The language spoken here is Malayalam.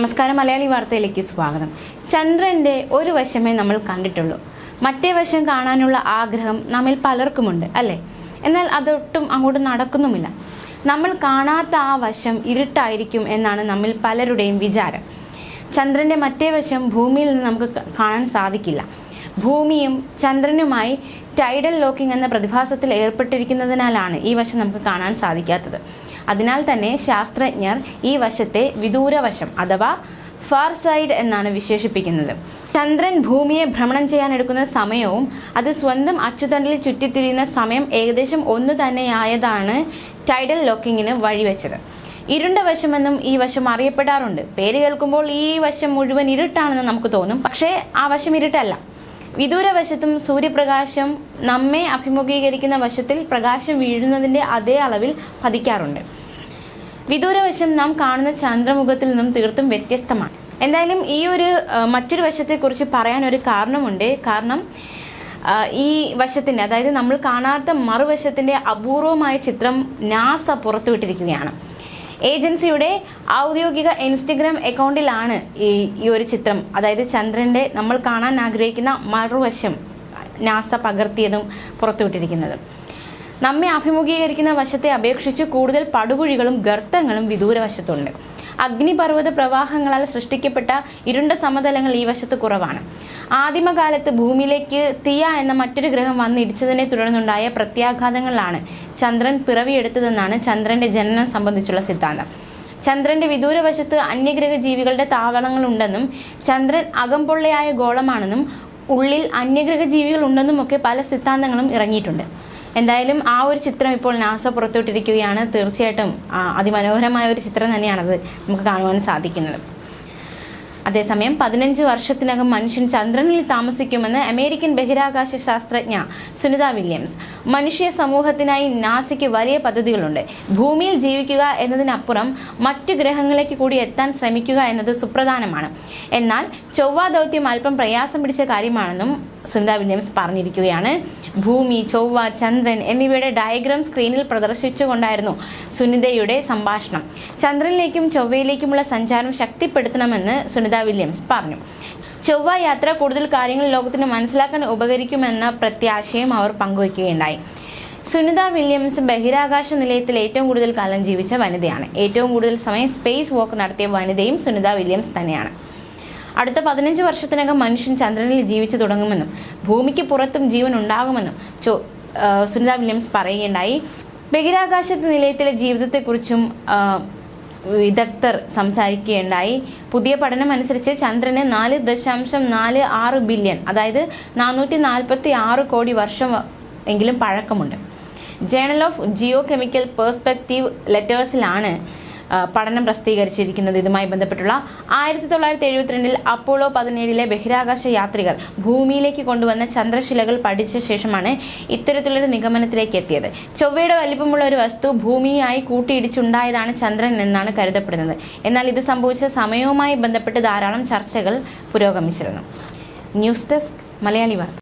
നമസ്കാരം മലയാളി വാർത്തയിലേക്ക് സ്വാഗതം. ചന്ദ്രന്റെ ഒരു വശമേ നമ്മൾ കണ്ടിട്ടുള്ളൂ. മറ്റേ വശം കാണാനുള്ള ആഗ്രഹം നമ്മിൽ പലർക്കുമുണ്ട് അല്ലേ? എന്നാൽ അതൊട്ടും അങ്ങോട്ട് നടക്കുന്നുമില്ല. നമ്മൾ കാണാത്ത ആ വശം ഇരുട്ടായിരിക്കും എന്നാണ് നമ്മിൽ പലരുടെയും വിചാരം. ചന്ദ്രന്റെ മറ്റേ വശം ഭൂമിയിൽ നിന്ന് നമുക്ക് കാണാൻ സാധിക്കില്ല. ഭൂമിയും ചന്ദ്രനുമായി ടൈഡൽ ലോക്കിംഗ് എന്ന പ്രതിഭാസത്തിൽ ഏർപ്പെട്ടിരിക്കുന്നതിനാലാണ് ഈ വശം നമുക്ക് കാണാൻ സാധിക്കാത്തത്. അതിനാൽ തന്നെ ശാസ്ത്രജ്ഞർ ഈ വശത്തെ വിദൂരവശം അഥവാ ഫാർ സൈഡ് എന്നാണ് വിശേഷിപ്പിക്കുന്നത്. ചന്ദ്രൻ ഭൂമിയെ ഭ്രമണം ചെയ്യാൻ എടുക്കുന്ന സമയവും അത് സ്വന്തം അച്ചുതണ്ടിൽ ചുറ്റിത്തിരിയുന്ന സമയം ഏകദേശം ഒന്ന് തന്നെയായതാണ് ടൈഡൽ ലോക്കിങ്ങിന് വഴിവെച്ചത്. ഇരുണ്ട വശമെന്നും ഈ വശം അറിയപ്പെടാറുണ്ട്. പേര് കേൾക്കുമ്പോൾ ഈ വശം മുഴുവൻ ഇരുട്ടാണെന്ന് നമുക്ക് തോന്നും. പക്ഷേ ആ വശം ഇരുട്ടല്ല. വിദൂരവശത്തും സൂര്യപ്രകാശം നമ്മെ അഭിമുഖീകരിക്കുന്ന വശത്തിൽ പ്രകാശം വീഴുന്നതിന്റെ അതേ അളവിൽ പതിക്കാറുണ്ട്. വിദൂരവശം നാം കാണുന്ന ചന്ദ്രമുഖത്തിൽ നിന്നും തീർത്തും വ്യത്യസ്തമാണ്. എന്തായാലും ഈ ഒരു മറ്റൊരു വശത്തെക്കുറിച്ച് പറയാൻ ഒരു കാരണമുണ്ട്. കാരണം ഈ വശത്തിന്റെ അതായത് നമ്മൾ കാണാത്ത മറുവശത്തിന്റെ അപൂർവമായ ചിത്രം നാസ പുറത്തുവിട്ടിരിക്കുകയാണ്. ഏജൻസിയുടെ ഔദ്യോഗിക ഇൻസ്റ്റഗ്രാം അക്കൗണ്ടിലാണ് ഈ ഈ ഒരു ചിത്രം. അതായത് ചന്ദ്രന്റെ നമ്മൾ കാണാൻ ആഗ്രഹിക്കുന്ന മറുവശം നാസ പകർത്തിയതും പുറത്തുവിട്ടിരിക്കുന്നത്. നമ്മെ അഭിമുഖീകരിക്കുന്ന വശത്തെ അപേക്ഷിച്ച് കൂടുതൽ പടുകുഴികളും ഗർത്തങ്ങളും വിദൂരവശത്തുണ്ട് അഗ്നിപർവത പ്രവാഹങ്ങളാൽ സൃഷ്ടിക്കപ്പെട്ട ഇരുണ്ട സമതലങ്ങൾ ഈ വശത്ത് കുറവാണ്. ആദിമകാലത്ത് ഭൂമിയിലേക്ക് തിയ എന്ന മറ്റൊരു ഗ്രഹം വന്നിടിച്ചതിനെ തുടർന്നുണ്ടായ പ്രത്യാഘാതങ്ങളിലാണ് ചന്ദ്രൻ പിറവിയെടുത്തതെന്നാണ് ചന്ദ്രന്റെ ജനനം സംബന്ധിച്ചുള്ള സിദ്ധാന്തം. ചന്ദ്രന്റെ വിദൂരവശത്ത് അന്യഗ്രഹ ജീവികളുടെ താവളങ്ങളുണ്ടെന്നും ചന്ദ്രൻ അകംപൊള്ളയായ ഗോളമാണെന്നും ഉള്ളിൽ അന്യഗ്രഹ ജീവികൾ ഉണ്ടെന്നും ഒക്കെ പല സിദ്ധാന്തങ്ങളും ഇറങ്ങിയിട്ടുണ്ട്. എന്തായാലും ആ ഒരു ചിത്രം ഇപ്പോൾ നാസ പുറത്തുവിട്ടിരിക്കുകയാണ്. തീർച്ചയായിട്ടും അതിമനോഹരമായ ഒരു ചിത്രം തന്നെയാണത് നമുക്ക് കാണുവാൻ സാധിക്കുന്നത്. അതേസമയം പതിനഞ്ച് വർഷത്തിനകം മനുഷ്യൻ ചന്ദ്രനിൽ താമസിക്കുമെന്ന് അമേരിക്കൻ ബഹിരാകാശ ശാസ്ത്രജ്ഞ സുനിത വില്യംസ്. മനുഷ്യ സമൂഹത്തിനായി നാസയ്ക്ക് വലിയ പദ്ധതികളുണ്ട്. ഭൂമിയിൽ ജീവിക്കുക എന്നതിനപ്പുറം മറ്റു ഗ്രഹങ്ങളിലേക്ക് കൂടി എത്താൻ ശ്രമിക്കുക എന്നത് സുപ്രധാനമാണ്. എന്നാൽ ചൊവ്വ ദൗത്യം അല്പം പ്രയാസം പിടിച്ച കാര്യമാണെന്നും സുനിത വില്യംസ് പറഞ്ഞിരിക്കുകയാണ്. ഭൂമി ചൊവ്വ ചന്ദ്രൻ എന്നിവയുടെ ഡയഗ്രാം സ്ക്രീനിൽ പ്രദർശിച്ചുകൊണ്ടായിരുന്നു സുനിതയുടെ സംഭാഷണം. ചന്ദ്രനിലേക്കും ചൊവ്വയിലേക്കുമുള്ള സഞ്ചാരം ശക്തിപ്പെടുത്തണമെന്ന് സുനിത വില്യംസ് പറഞ്ഞു. ചൊവ്വ യാത്ര കൂടുതൽ കാര്യങ്ങൾ ലോകത്തിന് മനസ്സിലാക്കാൻ ഉപകരിക്കുമെന്ന പ്രത്യാശയും അവർ പങ്കുവയ്ക്കുകയുണ്ടായി. സുനിത വില്യംസ് ബഹിരാകാശ നിലയത്തിൽ ഏറ്റവും കൂടുതൽ കാലം ജീവിച്ച വനിതയാണ്. ഏറ്റവും കൂടുതൽ സമയം സ്പേസ് വോക്ക് നടത്തിയ വനിതയും സുനിത വില്യംസ് തന്നെയാണ്. അടുത്ത പതിനഞ്ച് വർഷത്തിനകം മനുഷ്യൻ ചന്ദ്രനിൽ ജീവിച്ചു തുടങ്ങുമെന്നും ഭൂമിക്ക് പുറത്തും ജീവൻ ഉണ്ടാകുമെന്നും ചോ സുനിത വില്യംസ് പറയുകയുണ്ടായി. ബഹിരാകാശ നിലയത്തിലെ ജീവിതത്തെക്കുറിച്ചും വിദഗ്ധർ സംസാരിക്കുകയുണ്ടായി. പുതിയ പഠനം അനുസരിച്ച് ചന്ദ്രന് നാല് ദശാംശം നാല് ആറ് ബില്യൺ അതായത് നാനൂറ്റി നാൽപ്പത്തി ആറ് കോടി വർഷം എങ്കിലും പഴക്കമുണ്ട്. Journal of geochemical perspective ലെറ്റേഴ്സിലാണ് പഠനം പ്രസിദ്ധീകരിച്ചിരിക്കുന്നത് ഇതുമായി ബന്ധപ്പെട്ടുള്ള ആയിരത്തി തൊള്ളായിരത്തി എഴുപത്തിരണ്ടിൽ അപ്പോളോ പതിനേഴിലെ ബഹിരാകാശ യാത്രികർ ഭൂമിയിലേക്ക് കൊണ്ടുവന്ന ചന്ദ്രശിലകൾ പഠിച്ച ശേഷമാണ് ഇത്തരത്തിലൊരു നിഗമനത്തിലേക്ക് എത്തിയത്. ചൊവ്വയുടെ വലിപ്പമുള്ള ഒരു വസ്തു ഭൂമിയായി കൂട്ടിയിടിച്ചുണ്ടായതാണ് ചന്ദ്രൻ എന്നാണ് കരുതപ്പെടുന്നത്. എന്നാൽ ഇത് സംഭവിച്ച സമയവുമായി ബന്ധപ്പെട്ട് ധാരാളം ചർച്ചകൾ പുരോഗമിച്ചിരുന്നു. ന്യൂസ് ഡെസ്ക് മലയാളി വാർത്ത.